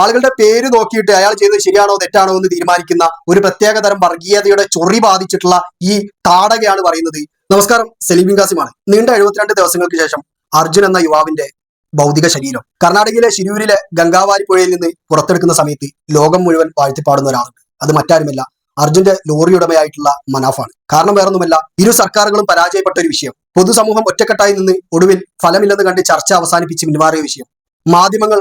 ആളുകളുടെ പേര് നോക്കിയിട്ട് അയാൾ ചെയ്തത് ശരിയാണോ തെറ്റാണോ എന്ന് തീരുമാനിക്കുന്ന ഒരു പ്രത്യേക തരം വർഗീയതയുടെ ചൊറി ബാധിച്ചിട്ടുള്ള ഈ താടകയാണ് പറയുന്നത്. നമസ്കാരം സലീം കാസിമാണ് നീണ്ട എഴുപത്തിരണ്ട് ദിവസങ്ങൾക്ക് ശേഷം അർജുൻ എന്ന യുവാവിന്റെ ഭൗതിക ശരീരം. കർണാടകയിലെ ശിരൂരിലെ ഗംഗാവാരി പുഴയിൽ നിന്ന് പുറത്തെടുക്കുന്ന സമയത്ത് ലോകം മുഴുവൻ വാഴ്ത്തിപ്പാടുന്ന ഒരാളുണ്ട്. അത് മറ്റാരുമല്ല അർജുന്റെ ലോറി ഉടമയായിട്ടുള്ള മനാഫാണ്. കാരണം വേറൊന്നുമല്ല ഇരു സർക്കാരുകളും പരാജയപ്പെട്ട ഒരു വിഷയം. പൊതുസമൂഹം ഒറ്റക്കെട്ടായി നിന്ന് ഒടുവിൽ ഫലമില്ലെന്ന് കണ്ട് ചർച്ച അവസാനിപ്പിച്ച് പിന്മാറിയ വിഷയം. മാധ്യമങ്ങൾ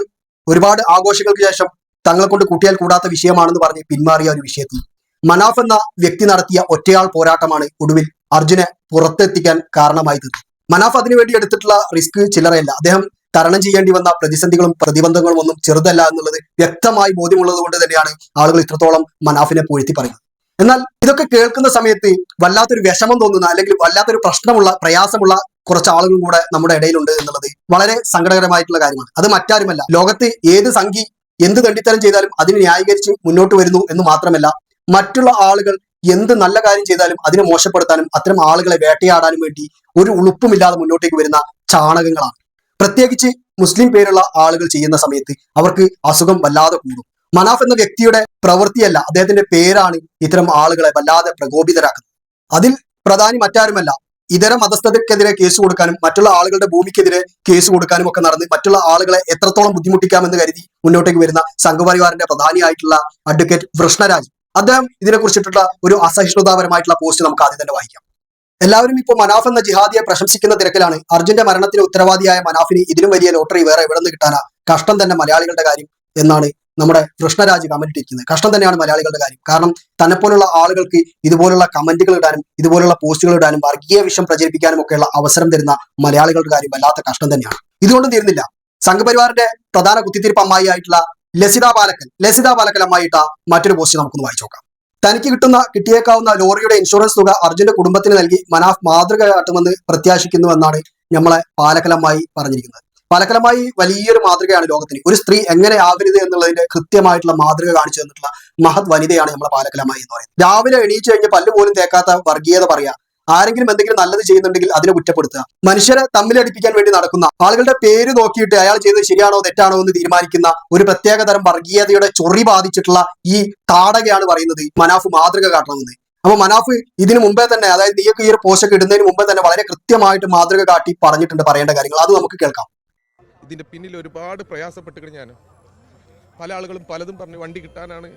ഒരുപാട് ആഘോഷങ്ങൾക്ക് ശേഷം തങ്ങളെ കൊണ്ട് കൂട്ടിയാൽ കൂടാത്ത വിഷയമാണെന്ന് പറഞ്ഞ് പിന്മാറിയ ഒരു വിഷയത്തിൽ. മനാഫ് എന്ന വ്യക്തി നടത്തിയ ഒറ്റയാൾ പോരാട്ടമാണ് ഒടുവിൽ അർജുനെ പുറത്തെത്തിക്കാൻ കാരണമായി തീർന്നത് മനാഫ് അതിനുവേണ്ടി എടുത്തിട്ടുള്ള റിസ്ക് ചില്ലറയല്ല. അദ്ദേഹം തരണം ചെയ്യേണ്ടി വന്ന പ്രതിസന്ധികളും പ്രതിബന്ധങ്ങളും ഒന്നും ചെറുതല്ല എന്നുള്ളത് വ്യക്തമായി ബോധ്യമുള്ളത് കൊണ്ട് തന്നെയാണ് ആളുകൾ ഇത്രത്തോളം മനാഫിനെ പൂഴ്ത്തി പറയുന്നത്. എന്നാൽ ഇതൊക്കെ കേൾക്കുന്ന സമയത്ത് വല്ലാത്തൊരു വിഷമം തോന്നുന്ന അല്ലെങ്കിൽ വല്ലാത്തൊരു പ്രശ്നമുള്ള പ്രയാസമുള്ള കുറച്ച് ആളുകൾ കൂടെ നമ്മുടെ ഇടയിലുണ്ട് എന്നുള്ളത് വളരെ സങ്കടകരമായിട്ടുള്ള കാര്യമാണ്. അത് മറ്റാരുമല്ല. ലോകത്ത് ഏത് സംഘി എന്ത് തണ്ടിത്തരം ചെയ്താലും അതിനെ ന്യായീകരിച്ച് മുന്നോട്ട് വരുന്നു എന്ന് മാത്രമല്ല മറ്റുള്ള ആളുകൾ എന്ത് നല്ല കാര്യം ചെയ്താലും അതിനെ മോശപ്പെടുത്താനും അത്തരം ആളുകളെ വേട്ടയാടാനും വേണ്ടി ഒരു ഉളുപ്പുമില്ലാതെ മുന്നോട്ടേക്ക് വരുന്ന ചാണകങ്ങളാണ്. പ്രത്യേകിച്ച് മുസ്ലിം പേരുള്ള ആളുകൾ ചെയ്യുന്ന സമയത്ത് അവർക്ക് അസുഖം വല്ലാതെ കൂടും. മനാഫ് എന്ന വ്യക്തിയുടെ പ്രവൃത്തിയല്ല. അദ്ദേഹത്തിന്റെ പേരാണ് ഇത്തരം ആളുകളെ വല്ലാതെ പ്രകോപിതരാക്കുന്നത്. അതിൽ പ്രധാനി മറ്റാരുമല്ല. ഇതര മതസ്ഥതയ്ക്കെതിരെ കേസ് കൊടുക്കാനും മറ്റുള്ള ആളുകളുടെ ഭൂമിക്കെതിരെ കേസ് കൊടുക്കാനും ഒക്കെ നടന്ന് മറ്റുള്ള ആളുകളെ എത്രത്തോളം ബുദ്ധിമുട്ടിക്കാമെന്ന് കരുതി മുന്നോട്ടേക്ക് വരുന്ന സംഘപരിവാറിന്റെ പ്രധാനിയായിട്ടുള്ള അഡ്വക്കേറ്റ് കൃഷ്ണരാജ് അദ്ദേഹം ഇതിനെ കുറിച്ചിട്ടുള്ള ഒരു അസഹിഷ്ണുതാപരമായിട്ടുള്ള പോസ്റ്റ് നമുക്ക് ആദ്യം തന്നെ വായിക്കാം. എല്ലാവരും ഇപ്പോൾ മനാഫ് എന്ന ജിഹാദിയെ പ്രശംസിക്കുന്ന തിരക്കിലാണ്. അർജുന്റെ മരണത്തിന് ഉത്തരവാദിയായ മനാഫിന് ഇതിലും വലിയ ലോട്ടറി വേറെ എവിടെ നിന്ന് കിട്ടാനാ? കഷ്ടം തന്നെ മലയാളികളുടെ കാര്യം എന്നാണ് നമ്മുടെ കൃഷ്ണരാജ് കമന്റ് ഇട്ടിരിക്കുന്നത് കഷ്ടം തന്നെയാണ് മലയാളികളുടെ കാര്യം. കാരണം തന്നെപ്പോലുള്ള ആളുകൾക്ക് ഇതുപോലുള്ള കമന്റുകൾ ഇടാനും ഇതുപോലുള്ള പോസ്റ്റുകൾ ഇടാനും വർഗീയ വിഷം പ്രചരിപ്പിക്കാനും ഒക്കെയുള്ള അവസരം തരുന്ന മലയാളികളുടെ കാര്യം വല്ലാത്ത കഷ്ടം തന്നെയാണ്. ഇതുകൊണ്ടും തീരുന്നില്ല. സംഘപരിവാറിന്റെ പ്രധാന കുത്തിത്തിരിപ്പ് അമ്മായി ആയിട്ടുള്ള ലസിത പാലക്കൽ ലസിത പാലക്കൽ അമ്മായിട്ട മറ്റൊരു പോസ്റ്റ് നമുക്കൊന്ന് വായിച്ചു നോക്കാം. തനിക്ക് കിട്ടുന്ന കിട്ടിയേക്കാവുന്ന ലോറിയുടെ ഇൻഷുറൻസ് തുക അർജുന്റെ കുടുംബത്തിന് നൽകി മനാഫ് മാതൃക കാട്ടുമെന്ന് പ്രത്യാശിക്കുന്നുവെന്നാണ് നമ്മളെ പാലക്കലമായി പറഞ്ഞിരിക്കുന്നത്. പാലക്കലമായി വലിയൊരു മാതൃകയാണ് ലോകത്തിന്. ഒരു സ്ത്രീ എങ്ങനെ ആകരുത് എന്നുള്ളതിന്റെ കൃത്യമായിട്ടുള്ള മാതൃക കാണിച്ചു തന്നിട്ടുള്ള മഹത് വനിതയാണ് നമ്മളെ പാലക്കലമായി എന്ന് പറയുന്നത്. രാവിലെ എണീച്ചു കഴിഞ്ഞ് പല്ല് പോലും തേക്കാത്ത വർഗീയത പറയാ. ആരെങ്കിലും എന്തെങ്കിലും നല്ലത് ചെയ്യുന്നുണ്ടെങ്കിൽ അതിനെ കുറ്റപ്പെടുത്തുക. മനുഷ്യരെ തമ്മിലടിപ്പിക്കാൻ വേണ്ടി നടക്കുന്ന ആളുകളുടെ പേര് നോക്കിയിട്ട് അയാൾ ചെയ്തത് ശരിയാണോ തെറ്റാണോ എന്ന് തീരുമാനിക്കുന്ന ഒരു പ്രത്യേക തരം വർഗീയതയുടെ ചൊറി ബാധിച്ചിട്ടുള്ള ഈ താടകയാണ് പറയുന്നത് മനാഫ് മാതൃക കാട്ടണമെന്ന്. അപ്പൊ മനാഫ് ഇതിനു മുമ്പേ തന്നെ അതായത് നീയൊക്കെ ഈ ഒരു പോസ്റ്റൊക്കെ ഇടുന്നതിന് മുമ്പേ തന്നെ വളരെ കൃത്യമായിട്ട് മാതൃക കാട്ടി പറഞ്ഞിട്ടുണ്ട് പറയേണ്ട കാര്യങ്ങൾ. അത് നമുക്ക് കേൾക്കാം. ഇതിന്റെ പിന്നിൽ ഒരുപാട് പ്രയാസപ്പെട്ട് ഞാൻ പല ആളുകളും പലതും പറഞ്ഞു വണ്ടി കിട്ടാനാണ്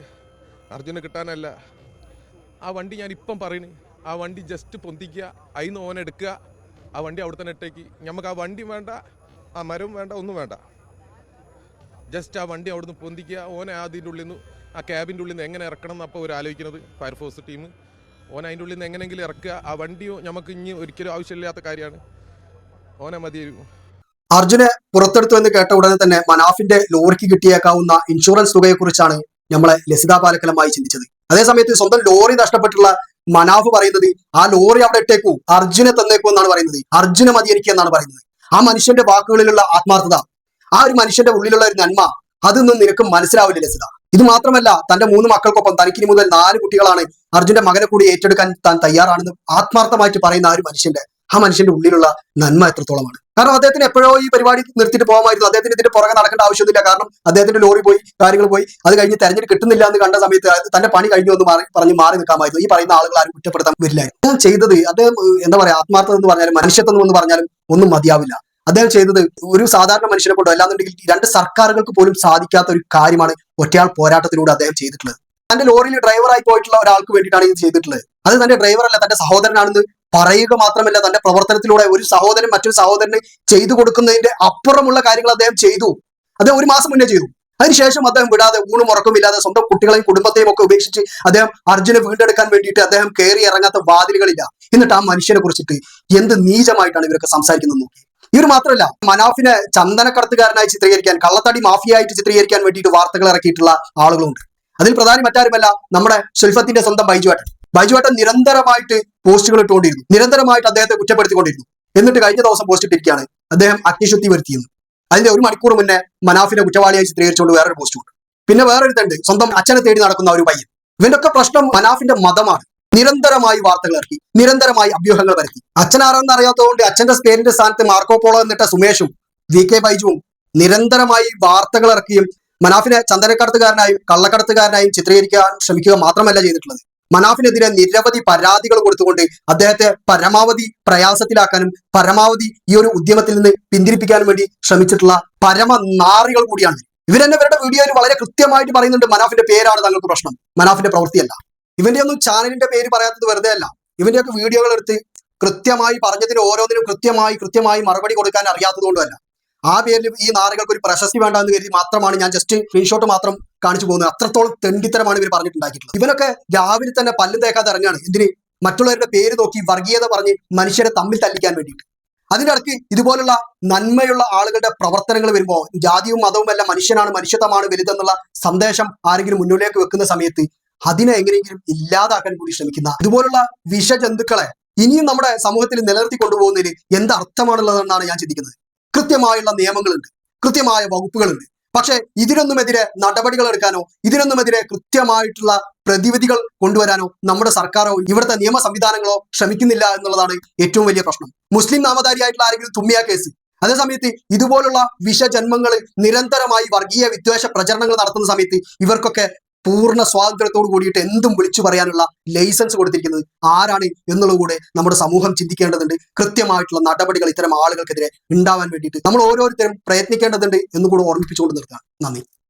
അർജുന് കിട്ടാനല്ല. ആ വണ്ടി ഞാൻ ഇപ്പം പറയുന്നു ആ വണ്ടി ജസ്റ്റ് പൊന്തിക്കുക അതിന്ന് ഓൻ എടുക്കുക ആ വണ്ടി അവിടെ തന്നെ ഇട്ടേക്ക്. നമുക്ക് ആ വണ്ടി വേണ്ട ആ മരവും വേണ്ട ഒന്നും വേണ്ട. ജസ്റ്റ് ആ വണ്ടി അവിടുന്ന് പൊന്തിക്കുക ഓനെ അതിന്റെ ഉള്ളിൽ നിന്ന് ആ ക്യാബിന്റെ ഉള്ളിൽ നിന്ന് എങ്ങനെ ഇറക്കണം എന്നപ്പോൾ അവർ ആലോചിക്കുന്നത് ഫയർഫോഴ്സ് ടീം ഓൻ അതിന്റെ ഉള്ളിൽ നിന്ന് എങ്ങനെയെങ്കിലും ഇറക്കുക ആ വണ്ടിയോ നമുക്ക് ഇനി ഒരിക്കലും ആവശ്യമില്ലാത്ത കാര്യമാണ്. ഓനെ മതി അർജുനെ പുറത്തെടുത്തു എന്ന് കേട്ട ഉടനെ തന്നെ മനാഫിന്റെ ലോറിക്ക് കിട്ടിയേക്കാവുന്ന ഇൻഷുറൻസ് തുകയെക്കുറിച്ചാണ് നമ്മളെ ലസിത പാലക്കലമായി ചിന്തിച്ചത്. അതേസമയത്ത് സ്വന്തം ലോറി നഷ്ടപ്പെട്ടുള്ള മനാഫ് പറയുന്നത് ആ ലോറി അവിടെ ഇട്ടേക്കൂ അർജുനെ തന്നേക്കൂ എന്നാണ് പറയുന്നത്. അർജുന മതി എനിക്ക് എന്നാണ് പറയുന്നത്. ആ മനുഷ്യന്റെ വാക്കുകളിലുള്ള ആത്മാർത്ഥത ആ ഒരു മനുഷ്യന്റെ ഉള്ളിലുള്ള ഒരു നന്മ അതൊന്നും നിനക്ക് മനസ്സിലാവില്ല ലസിത. ഇത് മാത്രമല്ല തന്റെ മൂന്ന് മക്കൾക്കൊപ്പം തനിക്കിനി മുതൽ നാല് കുട്ടികളാണ് അർജുന്റെ മകനെ കൂടി ഏറ്റെടുക്കാൻ താൻ തയ്യാറാണെന്ന് ആത്മാർത്ഥമായിട്ട് പറയുന്ന ആ ഒരു മനുഷ്യന്റെ ആ മനുഷ്യന്റെ ഉള്ളിലുള്ള നന്മ എത്രത്തോളമാണ്. കാരണം അദ്ദേഹത്തിന് എപ്പോഴോ ഈ പരിപാടി നിർത്തിയിട്ട് പോകാമായിരുന്നു. അദ്ദേഹത്തിന് ഇതിന്റെ പുറകെ നടക്കേണ്ട ആവശ്യമൊന്നുമില്ല. കാരണം അദ്ദേഹത്തിന്റെ ലോറി പോയി കാര്യങ്ങൾ പോയി. അത് കഴിഞ്ഞ് തെരഞ്ഞെടുപ്പ് കിട്ടുന്നില്ല എന്ന് കണ്ട സമയത്ത് തന്റെ പണി കഴിഞ്ഞു എന്ന് പറഞ്ഞ് മാറി നിൽക്കാമായിരുന്നു. ഈ പറയുന്ന ആളുകൾ ആരും കുറ്റപ്പെടുത്താൻ വരില്ല അദ്ദേഹം ചെയ്തത് അദ്ദേഹം എന്താ പറയാ ആത്മാർത്ഥത എന്ന് പറഞ്ഞാലും മനുഷ്യത്വം എന്ന് പറഞ്ഞാലും ഒന്നും മതിയാവില്ല. അദ്ദേഹം ചെയ്തത് ഒരു സാധാരണ മനുഷ്യനെ കൊണ്ടോ അല്ലാന്നുണ്ടെങ്കിൽ രണ്ട് സർക്കാരുകൾക്ക് പോലും സാധിക്കാത്ത ഒരു കാര്യമാണ് ഒറ്റയാൾ പോരാട്ടത്തിലൂടെ അദ്ദേഹം ചെയ്തിട്ടുള്ളത്. തന്റെ ലോറിയിൽ ഡ്രൈവറായി പോയിട്ടുള്ള ഒരാൾക്ക് വേണ്ടിയിട്ടാണ് ഇത് ചെയ്തിട്ടുള്ളത്. അത് തന്റെ ഡ്രൈവർ അല്ല തന്റെ സഹോദരനാണെന്ന് പറയുക മാത്രമല്ല തന്റെ പ്രവർത്തനത്തിലൂടെ ഒരു സഹോദരൻ മറ്റൊരു സഹോദരന് ചെയ്തു കൊടുക്കുന്നതിന്റെ അപ്പുറമുള്ള കാര്യങ്ങൾ അദ്ദേഹം ചെയ്തു. അദ്ദേഹം ഒരു മാസം മുന്നേ ചെയ്തു. അതിനുശേഷം അദ്ദേഹം വിടാതെ ഊണും ഇല്ലാതെ സ്വന്തം കുട്ടികളെയും കുടുംബത്തെയും ഒക്കെ ഉപേക്ഷിച്ച് അദ്ദേഹം അർജുനെ വീണ്ടെടുക്കാൻ വേണ്ടിയിട്ട് അദ്ദേഹം കയറി ഇറങ്ങാത്ത വാതിലുകളില്ല. എന്നിട്ട് ആ മനുഷ്യനെ കുറിച്ചിട്ട് എന്ത് നീചമായിട്ടാണ് ഇവരൊക്കെ സംസാരിക്കുന്നത് നോക്കി. ഇവർ മാത്രമല്ല മനാഫിനെ ചന്ദനക്കടത്തുകാരനായി ചിത്രീകരിക്കാൻ കള്ളത്തടി മാഫിയായിട്ട് ചിത്രീകരിക്കാൻ വേണ്ടിയിട്ട് വാർത്തകൾ ഇറക്കിയിട്ടുള്ള ആളുകളുണ്ട്. അതിൽ പ്രധാനി മറ്റാരുമല്ല നമ്മുടെ സുൽഫത്തിന്റെ സ്വന്തം ബൈജുവേട്ടൻ. ബൈജുവേട്ടൻ നിരന്തരമായിട്ട് പോസ്റ്റുകൾ ഇട്ടുകൊണ്ടിരുന്നു. നിരന്തരമായിട്ട് അദ്ദേഹത്തെ കുറ്റപ്പെടുത്തിക്കൊണ്ടിരുന്നു. എന്നിട്ട് കഴിഞ്ഞ ദിവസം പോസ്റ്റ് ഇട്ടിരിക്കുകയാണ്. അദ്ദേഹം അഗ്നിശുദ്ധി വരുത്തിയെന്ന്. അതിന്റെ ഒരു മണിക്കൂർ മുന്നേ മനാഫിനെ കുറ്റവാളിയായി ചിത്രീകരിച്ചുകൊണ്ട് വേറൊരു പോസ്റ്റ് ഉണ്ട് പിന്നെ വേറൊരുത്തുണ്ട് സ്വന്തം അച്ഛനെ തേടി നടക്കുന്ന ഒരു പയ്യൻ. ഇവന്റെ പ്രശ്നം മനാഫിന്റെ മതമാണ്. നിരന്തരമായി വാർത്തകൾ ഇറക്കി. നിരന്തരമായി അഭ്യൂഹങ്ങൾ വരുത്തി അച്ഛൻ ആരാണെന്ന് അറിയാത്തതുകൊണ്ട് അച്ഛന്റെ പേരിന്റെ സ്ഥാനത്ത് മാർക്കോ പോളോ എന്നിട്ട സുമേഷും വി കെ ബൈജുവും നിരന്തരമായി വാർത്തകൾ ഇറക്കിയും മനാഫിനെ ചന്ദനക്കടത്തുകാരനായും കള്ളക്കടത്തുകാരനായും ചിത്രീകരിക്കാൻ ശ്രമിക്കുക മാത്രമല്ല ചെയ്തിട്ടുള്ളത്. മനാഫിനെതിരെ നിരവധി പരാതികൾ കൊടുത്തുകൊണ്ട് അദ്ദേഹത്തെ പരമാവധി പ്രയാസത്തിലാക്കാനും പരമാവധി ഈ ഒരു ഉദ്യമത്തിൽ നിന്ന് പിന്തിരിപ്പിക്കാനും വേണ്ടി ശ്രമിച്ചിട്ടുള്ള പരമ നാറികൾ കൂടിയാണ്. ഇവരെന്നെ ഇവരുടെ വീഡിയോയിൽ വളരെ കൃത്യമായിട്ട് പറയുന്നുണ്ട് മനാഫിന്റെ പേരാണ് തങ്ങൾക്ക് പ്രശ്നം. മനാഫിന്റെ പ്രവൃത്തിയല്ല. ഇവന്റെ ഒന്നും ചാനലിന്റെ പേര് പറയാത്തത് വെറുതെ അല്ല. ഇവന്റെയൊക്കെ വീഡിയോകൾ എടുത്ത് കൃത്യമായി പറഞ്ഞതിന് ഓരോന്നിനും കൃത്യമായി കൃത്യമായി മറുപടി കൊടുക്കാൻ അറിയാത്തതുകൊണ്ടല്ല ആ പേരിൽ ഈ നാറുകൾക്ക് ഒരു പ്രശസ്തി വേണ്ട എന്ന് കരുതി മാത്രമാണ് ഞാൻ ജസ്റ്റ് സ്ക്രീൻഷോട്ട് മാത്രം കാണിച്ചു പോകുന്നത്. അത്രത്തോളം തെണ്ടിത്തരമാണ് ഇവർ പറഞ്ഞിട്ടുണ്ടാക്കിയിട്ടുള്ളത്. ഇവനൊക്കെ രാവിലെ തന്നെ പല്ലും തേക്കാതെ ഇറങ്ങാണ് എന്തിന്? മറ്റുള്ളവരുടെ പേര് നോക്കി വർഗീയത പറഞ്ഞ് മനുഷ്യരെ തമ്മിൽ തല്ലിക്കാൻ വേണ്ടിയിട്ട്. അതിന്റെ ഇടയ്ക്ക് ഇതുപോലുള്ള നന്മയുള്ള ആളുകളുടെ പ്രവർത്തനങ്ങൾ വരുമ്പോൾ ജാതിയും മതവും എല്ലാം മനുഷ്യനാണ് മനുഷ്യത്വമാണ് വലുതെന്നുള്ള സന്ദേശം ആരെങ്കിലും മുന്നിലേക്ക് വെക്കുന്ന സമയത്ത് അതിനെ എങ്ങനെയെങ്കിലും ഇല്ലാതാക്കാൻ കൂടി ശ്രമിക്കുന്ന ഇതുപോലുള്ള വിഷജന്തുക്കളെ ഇനിയും നമ്മുടെ സമൂഹത്തിൽ നിലനിർത്തി കൊണ്ടുപോകുന്നതിൽ എന്ത് അർത്ഥമാണുള്ളതെന്നാണ് ഞാൻ ചിന്തിക്കുന്നത്. കൃത്യമായുള്ള നിയമങ്ങളുണ്ട്. കൃത്യമായ വകുപ്പുകളുണ്ട്. പക്ഷെ ഇതിനൊന്നുമെതിരെ നടപടികൾ എടുക്കാനോ ഇതിനൊന്നുമെതിരെ കൃത്യമായിട്ടുള്ള പ്രതിവിധികൾ കൊണ്ടുവരാനോ നമ്മുടെ സർക്കാരോ ഇവിടുത്തെ നിയമ സംവിധാനങ്ങളോ ശ്രമിക്കുന്നില്ല എന്നുള്ളതാണ് ഏറ്റവും വലിയ പ്രശ്നം. മുസ്ലിം നാമധാരിയായിട്ടുള്ള ആരെങ്കിലും തുമ്മിയ കേസ്. അതേസമയത്ത് ഇതുപോലുള്ള വിഷജന്മങ്ങൾ നിരന്തരമായി വർഗീയ വിദ്വേഷ പ്രചരണങ്ങൾ നടത്തുന്ന സമയത്ത് ഇവർക്കൊക്കെ പൂർണ സ്വാതന്ത്ര്യത്തോട് കൂടിയിട്ട് എന്തും വിളിച്ചു പറയാനുള്ള ലൈസൻസ് കൊടുത്തിരിക്കുന്നത് ആരാണ് എന്നുള്ളത് കൂടെ നമ്മുടെ സമൂഹം ചിന്തിക്കേണ്ടതുണ്ട്. കൃത്യമായിട്ടുള്ള നടപടികൾ ഇത്തരം ആളുകൾക്കെതിരെ ഉണ്ടാവാൻ വേണ്ടിയിട്ട് നമ്മൾ ഓരോരുത്തരും പ്രയത്നിക്കേണ്ടതുണ്ട് എന്നുകൂടെ ഓർമ്മിപ്പിച്ചുകൊണ്ട് നിർത്താം നന്ദി.